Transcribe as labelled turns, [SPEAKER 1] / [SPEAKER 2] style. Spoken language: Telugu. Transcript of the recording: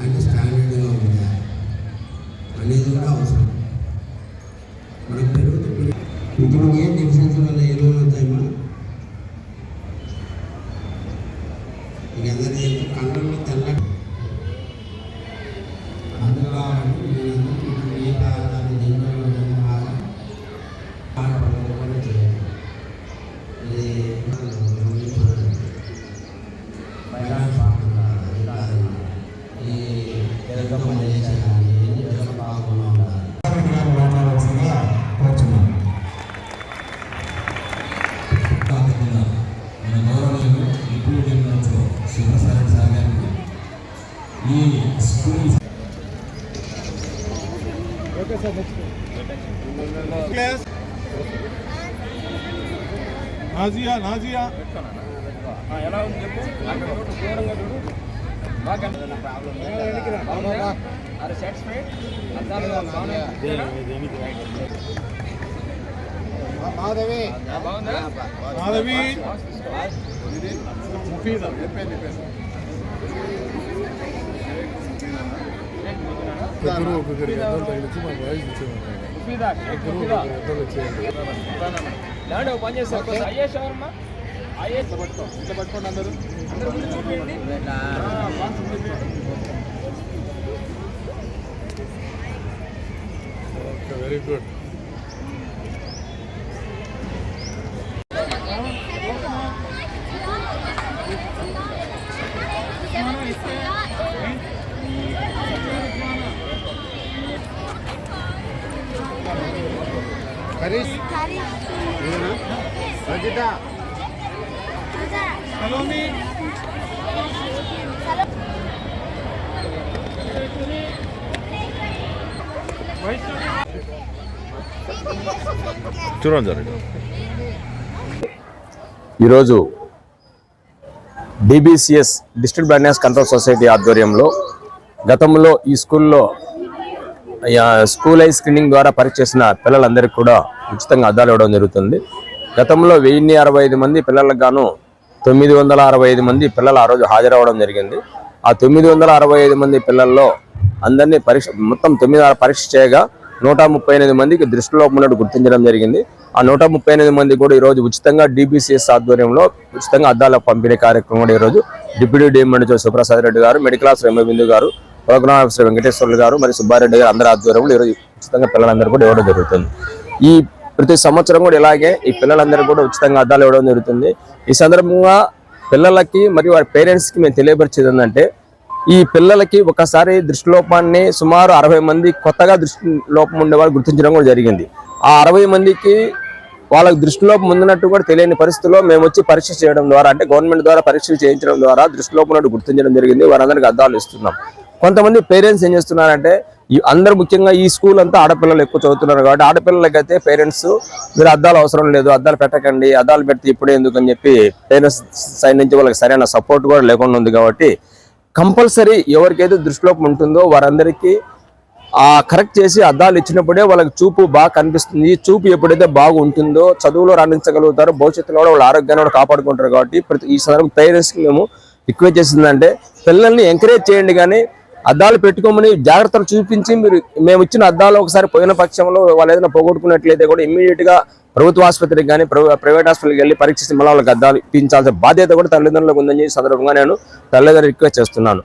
[SPEAKER 1] అండ్ స్టాండర్డ్గా కూడా
[SPEAKER 2] అవసరం. మనం పెరుగుతుంది ఇప్పుడు. ఏం డిఫరెన్స్ తెల్ల అందులో నేను అందరికీ నీళ్ళ
[SPEAKER 3] Okay, sir. Next. Class. Nazia
[SPEAKER 4] Nazia
[SPEAKER 2] ఎలా ఉంది చెప్పు అక్కడ చూడు దూరంగా చూడు బాగా బాగుందా? అరే సాటిస్ఫైడ్?
[SPEAKER 4] మాధవి
[SPEAKER 1] మాధవి. ముఫీదా
[SPEAKER 4] ఒకరు ఒకరికి అందరూ తగిలించి మాకు వాయిస్ ఇచ్చేవాళ్ళు
[SPEAKER 2] ముఫీదా, షేక్ ముఫీదా.
[SPEAKER 4] అందరూ వచ్చేయండి
[SPEAKER 2] లేదండి, ఒక పని చేస్తారు కొంచెం అయ్యేష్ ఎవరమ్మా అయ్యేష్
[SPEAKER 1] పట్టుకో ఇట్లా పట్టుకోండి అందరూ
[SPEAKER 2] అందరూ ముందు చూపించండి ఆ, బాక్స్ చూపించండి.
[SPEAKER 4] Okay very good Harish. Rajitha.
[SPEAKER 1] Salomi
[SPEAKER 4] చూడండి సార్
[SPEAKER 3] ఈరోజు DBCS district blindness control society ఆధ్వర్యంలో గతంలో ఈ స్కూల్లో స్కూల్ ఐ స్క్రీనింగ్ ద్వారా పరీక్ష చేసిన పిల్లలందరికీ కూడా ఉచితంగా అద్దాలు ఇవ్వడం జరుగుతుంది. గతంలో వెయ్యిన్ని అరవై ఐదు మంది పిల్లలకు గాను తొమ్మిది వందల అరవై ఐదు మంది పిల్లలు ఆ రోజు హాజరవడం జరిగింది. ఆ తొమ్మిది వందల అరవై ఐదు మంది పిల్లల్లో అందరినీ పరీక్ష మొత్తం తొమ్మిది పరీక్ష చేయగా నూట ముప్పై ఎనిమిది మందికి దృష్టిలో ఉన్నట్టు గుర్తించడం జరిగింది. ఆ నూట ముప్పై ఎనిమిది మంది కూడా ఈరోజు ఉచితంగా డిబిసిఎస్ ఆధ్వర్యంలో ఉచితంగా అద్దాల పంపిణీ కార్యక్రమం కూడా ఈరోజు డిప్యూటీ డిఎంఎడ్ సుప్రసాద్ రెడ్డి గారు మెడికల్ ఆఫీసర్ ఎంబిందు గారు ప్రోగ్రామ్ ఆఫీసర్ వెంకటేశ్వర్లు గారు మరియు సుబ్బారెడ్డి గారు అందరి ఆధ్వర్యంలో ఈరోజు ఉచితంగా పిల్లలందరూ కూడా ఇవ్వడం జరుగుతుంది. ఈ ప్రతి సంవత్సరం కూడా ఇలాగే ఈ పిల్లలందరూ కూడా ఉచితంగా అద్దాలు ఇవ్వడం జరుగుతుంది. ఈ సందర్భంగా పిల్లలకి మరియు వారి పేరెంట్స్కి మేము తెలియపరిచేది ఏంటంటే ఈ పిల్లలకి ఒకసారి దృష్టిలోపాన్ని సుమారు అరవై మంది కొత్తగా దృష్టి లోపం ఉండేవాళ్ళు గుర్తించడం కూడా జరిగింది. ఆ అరవై మందికి వాళ్ళకి దృష్టిలోపం ఉందినట్టు కూడా తెలియని పరిస్థితుల్లో మేము వచ్చి పరీక్ష చేయడం ద్వారా అంటే గవర్నమెంట్ ద్వారా పరీక్షలు చేయించడం ద్వారా దృష్టిలోపం ఉన్నట్టు గుర్తించడం జరిగింది. వారందరికీ అద్దాలు ఇస్తున్నాం. కొంతమంది పేరెంట్స్ ఏం చేస్తున్నారంటే అందరు ముఖ్యంగా ఈ స్కూల్ అంతా ఆడపిల్లలు ఎక్కువ చదువుతున్నారు కాబట్టి ఆడపిల్లలకైతే పేరెంట్స్ మీరు అద్దాలు అవసరం లేదు అద్దాలు పెట్టకండి అద్దాలు పెడితే ఇప్పుడే ఎందుకు అని చెప్పి పేరెంట్స్ సైడ్ నుంచి వాళ్ళకి సరైన సపోర్ట్ కూడా లేకుండా ఉంది కాబట్టి కంపల్సరీ ఎవరికైతే దృష్టిలోపం ఉంటుందో వారందరికీ ఆ కరెక్ట్ చేసి అద్దాలు ఇచ్చినప్పుడే వాళ్ళకి చూపు బాగా కనిపిస్తుంది. చూపు ఎప్పుడైతే బాగుంటుందో చదువులో రాణించగలుగుతారో భవిష్యత్తులో కూడా వాళ్ళ ఆరోగ్యాన్ని కూడా కాపాడుకుంటారు కాబట్టి ప్రతి ఈ సందర్భం పేరెంట్స్కి మేము రిక్వెస్ట్ చేసిందంటే పిల్లల్ని ఎంకరేజ్ చేయండి కానీ అద్దాలు పెట్టుకోమని జాగ్రత్తలు చూపించి మీరు మేము ఇచ్చిన అద్దాలు ఒకసారి పోయిన పక్షంలో వాళ్ళు ఏదైనా పోగొట్టుకున్నట్లయితే కూడా ఇమ్మీడియట్గా ప్రభుత్వ ఆసుపత్రికి కానీ ప్రైవేట్ హాస్పిటల్కి వెళ్ళి పరీక్షించి మళ్ళీ వాళ్ళకి అద్దాలు ఇప్పించాల్సిన బాధ్యత కూడా తల్లిదండ్రులకు ఉందని సందర్భంగా నేను తల్లిదండ్రులు రిక్వెస్ట్ చేస్తున్నాను.